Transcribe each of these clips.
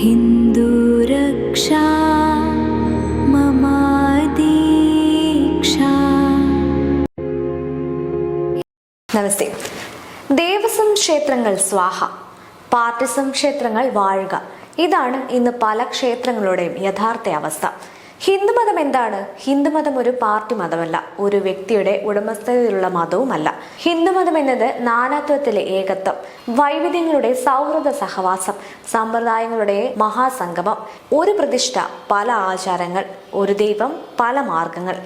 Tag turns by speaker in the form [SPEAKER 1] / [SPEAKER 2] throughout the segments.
[SPEAKER 1] हिन्दुरक्षा ममादीक्षा
[SPEAKER 2] നമസ്തേ ദേവസ്വം ക്ഷേത്രങ്ങൾ സ്വാഹ പാർട്ടിസം ക്ഷേത്രങ്ങൾ വാഴുക ഇതാണ് ഇന്ന് പല ക്ഷേത്രങ്ങളുടെയും യഥാർത്ഥ അവസ്ഥ ഹിന്ദുമതം എന്താണ്? ഹിന്ദുമതം ഒരു പാർട്ടി മതമല്ല ഒരു വ്യക്തിയുടെ ഉടമസ്ഥതയിലുള്ള മതവുമല്ല. ഹിന്ദുമതം എന്നത് നാനാത്വത്തിലെ ഏകത്വം വൈവിധ്യങ്ങളുടെ സൗഹൃദ സഹവാസം സമ്പ്രദായങ്ങളുടെ മഹാസംഗമം ഒരു പ്രതിഷ്ഠ പല ആചാരങ്ങൾ ഒരു ദൈവം പല മാർഗങ്ങൾ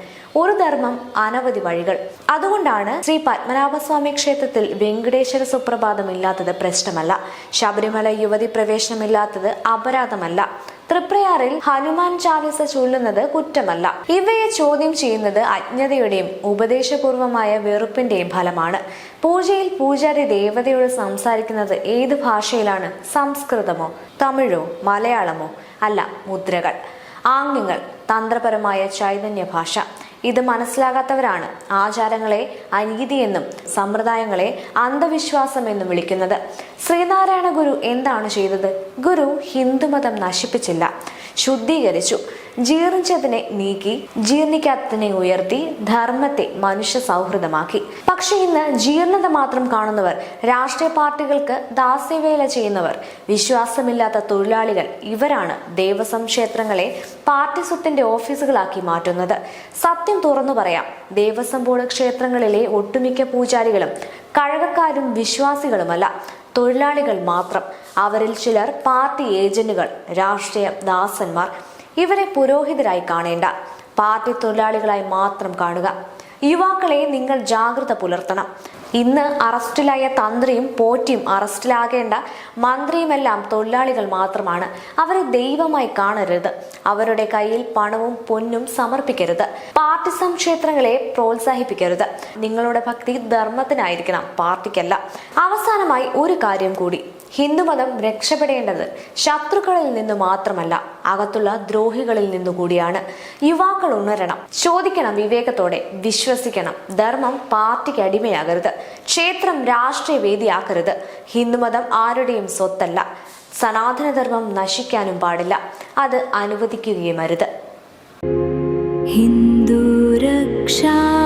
[SPEAKER 2] ഒരു ധർമ്മം അനവധി വഴികൾ. അതുകൊണ്ടാണ് ശ്രീ പത്മനാഭസ്വാമി ക്ഷേത്രത്തിൽ വെങ്കടേശ്വര സുപ്രഭാതം ഇല്ലാത്തത് പ്രശ്നമല്ല ശബരിമല യുവതി പ്രവേശനമില്ലാത്തത് അപരാധമല്ല തൃപ്രയാറിൽ ഹനുമാൻ ചാലിസ ചൊല്ലുന്നത് കുറ്റമല്ല. ഇവയെ ചോദ്യം ചെയ്യുന്നത് അജ്ഞതയുടെയും ഉപദേശപൂർവമായ വെറുപ്പിന്റെയും ഫലമാണ്. പൂജയിൽ പൂജാരി ദേവതയോട് സംസാരിക്കുന്നത് ഏത് ഭാഷയിലാണ്? സംസ്കൃതമോ തമിഴോ മലയാളമോ? അല്ല മുദ്രകൾ. ആംഗ്യങ്ങൾ തന്ത്രപരമായ ചൈതന്യ ഭാഷ ഇത് മനസ്സിലാകാത്തവരാണ് ആചാരങ്ങളെ അനീതിയെന്നും സമ്പ്രദായങ്ങളെ അന്ധവിശ്വാസം എന്നും വിളിക്കുന്നത്. ശ്രീനാരായണ ഗുരു എന്താണ് ചെയ്തത്? ഗുരു ഹിന്ദുമതം നശിപ്പിച്ചില്ല. ശുദ്ധീകരിച്ചു. ജീർണിച്ചതിനെ നീക്കി ജീർണിക്കാത്തതിനെ ഉയർത്തി ധർമ്മത്തെ മനുഷ്യ സൗഹൃദമാക്കി പക്ഷെ ഇന്ന് ജീർണത മാത്രം കാണുന്നവർ രാഷ്ട്രീയ പാർട്ടികൾക്ക് ദാസ്യവേല ചെയ്യുന്നവർ വിശ്വാസമില്ലാത്ത തൊഴിലാളികൾ ഇവരാണ് ദേവസ്വം ക്ഷേത്രങ്ങളെ പാർട്ടി സ്വത്തിന്റെ ഓഫീസുകളാക്കി മാറ്റുന്നത്. സത്യം തുറന്നു പറയാം ദേവസ്വം ബോർഡ് ക്ഷേത്രങ്ങളിലെ ഒട്ടുമിക്ക പൂജാരികളും കഴകക്കാരും വിശ്വാസികളുമല്ല. തൊഴിലാളികൾ മാത്രം. അവരിൽ ചിലർ പാർട്ടി ഏജന്റുകൾ രാഷ്ട്രീയ ദാസന്മാർ. ഇവരെ പുരോഹിതരായി കാണേണ്ട. പാർട്ടി തൊഴിലാളികളായി മാത്രം കാണുക. യുവാക്കളെ നിങ്ങൾ ജാഗ്രത പുലർത്തണം. ഇന്ന് അറസ്റ്റിലായ തന്ത്രിയും പോറ്റിയും അറസ്റ്റിലാകേണ്ട മന്ത്രിയുമെല്ലാം തൊഴിലാളികൾ മാത്രമാണ്. അവരെ ദൈവമായി കാണരുത്. അവരുടെ കയ്യിൽ പണവും പൊന്നും സമർപ്പിക്കരുത്. പാർട്ടി സംക്ഷേത്രങ്ങളെ പ്രോത്സാഹിപ്പിക്കരുത്. നിങ്ങളുടെ ഭക്തി ധർമ്മത്തിനായിരിക്കണം പാർട്ടിക്കല്ല. അവസാനമായി ഒരു കാര്യം കൂടി. ഹിന്ദുമതം രക്ഷപ്പെടേണ്ടത് ശത്രുക്കളിൽ നിന്ന് മാത്രമല്ല. അകത്തുള്ള ദ്രോഹികളിൽ നിന്നുകൂടിയാണ്. യുവാക്കൾ ഉണരണം. ചോദിക്കണം വിവേകത്തോടെ. വിശ്വസിക്കണം. ധർമ്മം പാർട്ടിക്ക് അടിമയാകരുത്. ക്ഷേത്രം രാഷ്ട്രീയ വേദിയാക്കരുത് ഹിന്ദുമതം ആരുടെയും സ്വത്തല്ല. സനാതനധർമ്മം നശിക്കാനും പാടില്ല. അത് അനുവദിക്കുകയും അരുത്.
[SPEAKER 1] ഹിന്ദു രക്ഷാ